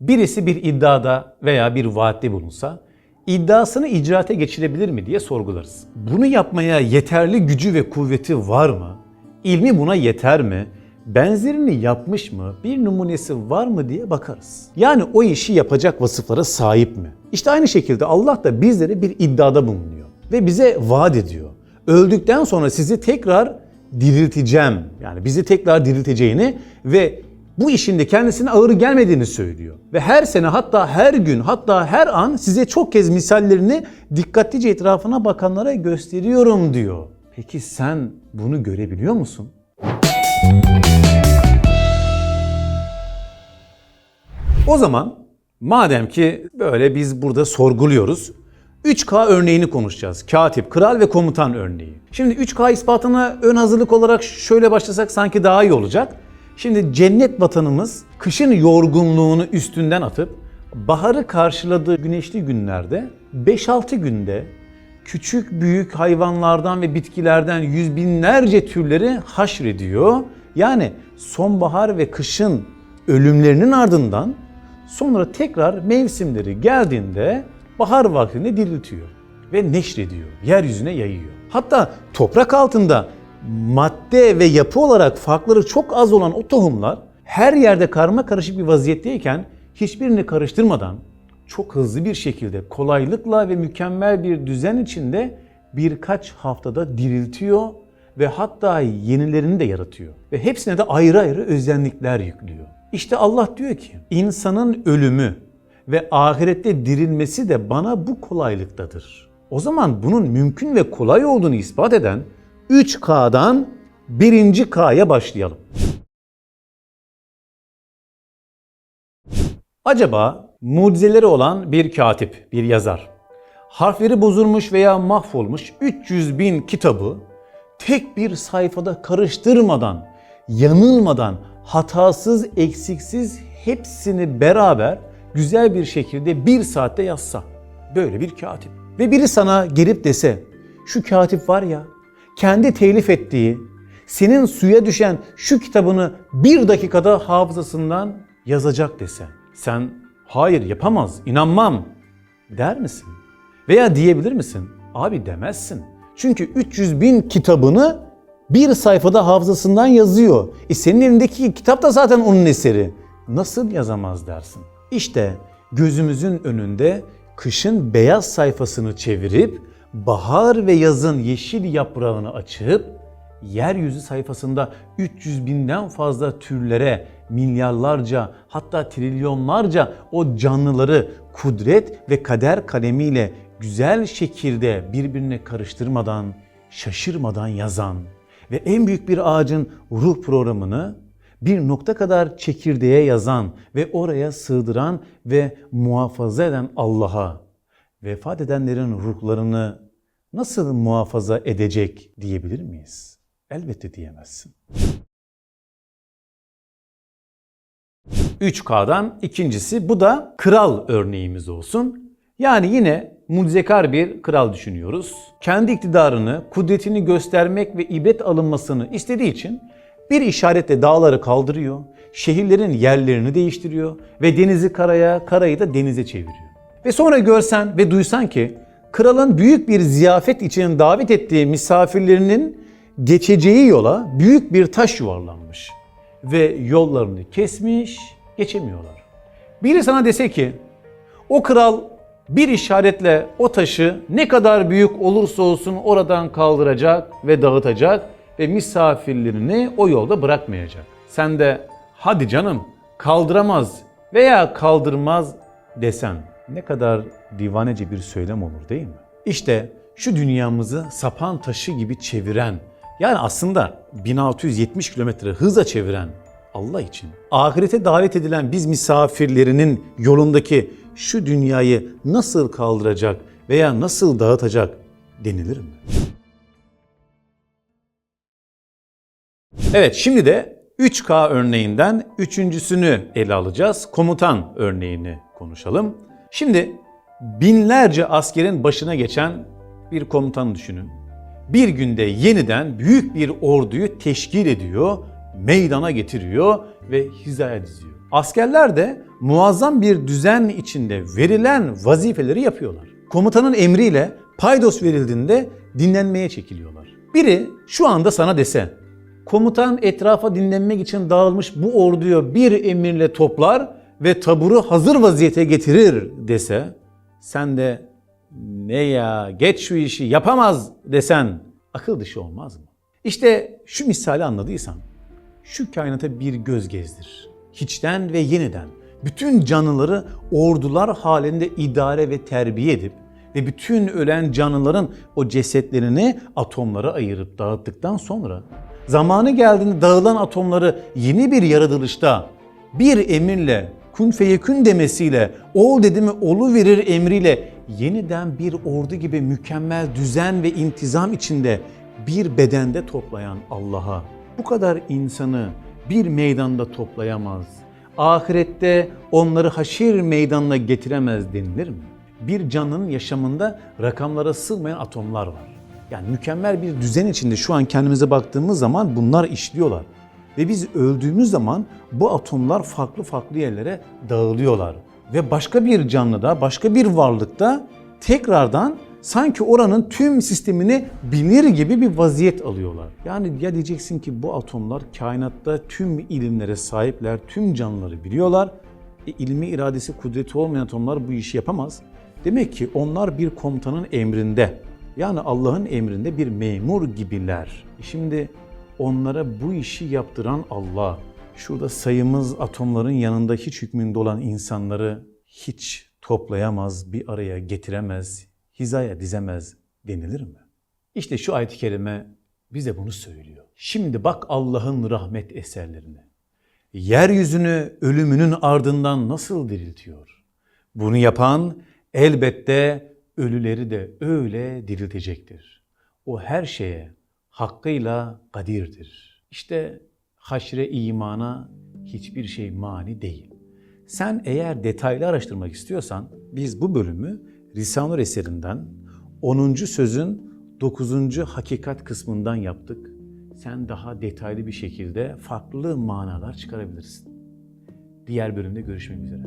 Birisi bir iddiada veya bir vaatte bulunsa iddiasını icraate geçirebilir mi diye sorgularız. Bunu yapmaya yeterli gücü ve kuvveti var mı? İlmi buna yeter mi? Benzerini yapmış mı? Bir numunesi var mı diye bakarız. Yani o işi yapacak vasıflara sahip mi? İşte aynı şekilde Allah da bizlere bir iddiada bulunuyor ve bize vaat ediyor. Öldükten sonra sizi tekrar dirilteceğim. Yani bizi tekrar dirilteceğini ve bu işin de kendisine ağır gelmediğini söylüyor. Ve her sene hatta her gün hatta her an size çok kez misallerini dikkatlice etrafına bakanlara gösteriyorum diyor. Peki sen bunu görebiliyor musun? O zaman madem ki böyle biz burada sorguluyoruz 3K örneğini konuşacağız. Katip, kral ve komutan örneği. Şimdi 3K ispatına ön hazırlık olarak şöyle başlasak sanki daha iyi olacak. Şimdi cennet vatanımız kışın yorgunluğunu üstünden atıp baharı karşıladığı güneşli günlerde 5-6 günde küçük büyük hayvanlardan ve bitkilerden yüz binlerce türleri haşrediyor. Yani sonbahar ve kışın ölümlerinin ardından sonra tekrar mevsimleri geldiğinde bahar vaktinde diriltiyor ve neşrediyor, yeryüzüne yayıyor. Hatta toprak altında madde ve yapı olarak farkları çok az olan o tohumlar her yerde karma karışık bir vaziyetteyken hiçbirini karıştırmadan çok hızlı bir şekilde kolaylıkla ve mükemmel bir düzen içinde birkaç haftada diriltiyor ve hatta yenilerini de yaratıyor. Ve hepsine de ayrı ayrı özellikler yüklüyor. İşte Allah diyor ki insanın ölümü ve ahirette dirilmesi de bana bu kolaylıktadır. O zaman bunun mümkün ve kolay olduğunu ispat eden 3K'dan 1. K'ya başlayalım. Acaba mucizeleri olan bir katip, bir yazar, harfleri bozulmuş veya mahvolmuş 300 bin kitabı tek bir sayfada karıştırmadan, yanılmadan, hatasız, eksiksiz hepsini beraber güzel bir şekilde bir saatte yazsa. Böyle bir katip. Ve biri sana gelip dese, şu katip var ya, kendi telif ettiği, senin suya düşen şu kitabını bir dakikada hafızasından yazacak dese. Sen hayır yapamaz, inanmam der misin? Veya diyebilir misin? Abi demezsin. Çünkü 300 bin kitabını bir sayfada hafızasından yazıyor. E senin elindeki kitap da zaten onun eseri. Nasıl yazamaz dersin? İşte gözümüzün önünde kışın beyaz sayfasını çevirip bahar ve yazın yeşil yaprağını açıp yeryüzü sayfasında 300 binden fazla türlere, milyarlarca hatta trilyonlarca o canlıları kudret ve kader kalemiyle güzel şekilde birbirine karıştırmadan, şaşırmadan yazan ve en büyük bir ağacın ruh programını bir nokta kadar çekirdeğe yazan ve oraya sığdıran ve muhafaza eden Allah'a vefat edenlerin ruhlarını nasıl muhafaza edecek diyebilir miyiz? Elbette diyemezsin. 3K'dan ikincisi bu da kral örneğimiz olsun. Yani yine mucizekar bir kral düşünüyoruz. Kendi iktidarını, kudretini göstermek ve ibret alınmasını istediği için bir işaretle dağları kaldırıyor, şehirlerin yerlerini değiştiriyor ve denizi karaya, karayı da denize çeviriyor. Ve sonra görsen ve duysan ki kralın büyük bir ziyafet için davet ettiği misafirlerinin geçeceği yola büyük bir taş yuvarlanmış ve yollarını kesmiş, geçemiyorlar. Biri sana dese ki o kral bir işaretle o taşı ne kadar büyük olursa olsun oradan kaldıracak ve dağıtacak ve misafirlerini o yolda bırakmayacak. Sen de hadi canım kaldıramaz veya kaldırmaz desen ne kadar divanece bir söylem olur değil mi? İşte şu dünyamızı sapan taşı gibi çeviren yani aslında 1670 kilometre hıza çeviren Allah için ahirete davet edilen biz misafirlerinin yolundaki şu dünyayı nasıl kaldıracak veya nasıl dağıtacak denilir mi? Evet şimdi de 3K örneğinden üçüncüsünü ele alacağız. Komutan örneğini konuşalım. Şimdi binlerce askerin başına geçen bir komutan düşünün. Bir günde yeniden büyük bir orduyu teşkil ediyor, meydana getiriyor ve hizaya diziyor. Askerler de muazzam bir düzen içinde verilen vazifeleri yapıyorlar. Komutanın emriyle paydos verildiğinde dinlenmeye çekiliyorlar. Biri şu anda sana dese, komutan etrafa dinlenmek için dağılmış bu orduyu bir emirle toplar ve taburu hazır vaziyete getirir dese, sen de ne ya geç şu işi yapamaz desen akıl dışı olmaz mı? İşte şu misali anladıysan şu kainata bir göz gezdir. Hiçten ve yeniden bütün canlıları ordular halinde idare ve terbiye edip ve bütün ölen canlıların o cesetlerini atomlara ayırıp dağıttıktan sonra zamanı geldiğinde dağılan atomları yeni bir yaratılışta bir emirle kun feyekün demesiyle ol dedi mi olu verir emriyle yeniden bir ordu gibi mükemmel düzen ve intizam içinde bir bedende toplayan Allah'a bu kadar insanı bir meydanda toplayamaz. Ahirette onları haşir meydanına getiremez denilir mi? Bir canlının yaşamında rakamlara sığmayan atomlar var. Yani mükemmel bir düzen içinde şu an kendimize baktığımız zaman bunlar işliyorlar. Ve biz öldüğümüz zaman bu atomlar farklı farklı yerlere dağılıyorlar. Ve başka bir canlıda, başka bir varlıkta tekrardan sanki oranın tüm sistemini bilir gibi bir vaziyet alıyorlar. Yani ya diyeceksin ki bu atomlar kainatta tüm ilimlere sahipler, tüm canlıları biliyorlar. E, ilmi iradesi, kudreti olmayan atomlar bu işi yapamaz. Demek ki onlar bir komutanın emrinde. Yani Allah'ın emrinde bir memur gibiler. E Şimdi onlara bu işi yaptıran Allah, şurada sayımız atomların yanında hiç hükmünde olan insanları hiç toplayamaz, bir araya getiremez, hizaya dizemez denilir mi? İşte şu ayet-i kerime bize bunu söylüyor. Şimdi bak Allah'ın rahmet eserlerine. Yeryüzünü ölümünün ardından nasıl diriltiyor? Bunu yapan elbette ölüleri de öyle diriltecektir. O her şeye hakkıyla kadirdir. İşte haşre imana hiçbir şey mani değil. Sen eğer detaylı araştırmak istiyorsan biz bu bölümü Risale-i eserinden 10. sözün 9. hakikat kısmından yaptık. Sen daha detaylı bir şekilde farklı manalar çıkarabilirsin. Diğer bölümde görüşmek üzere.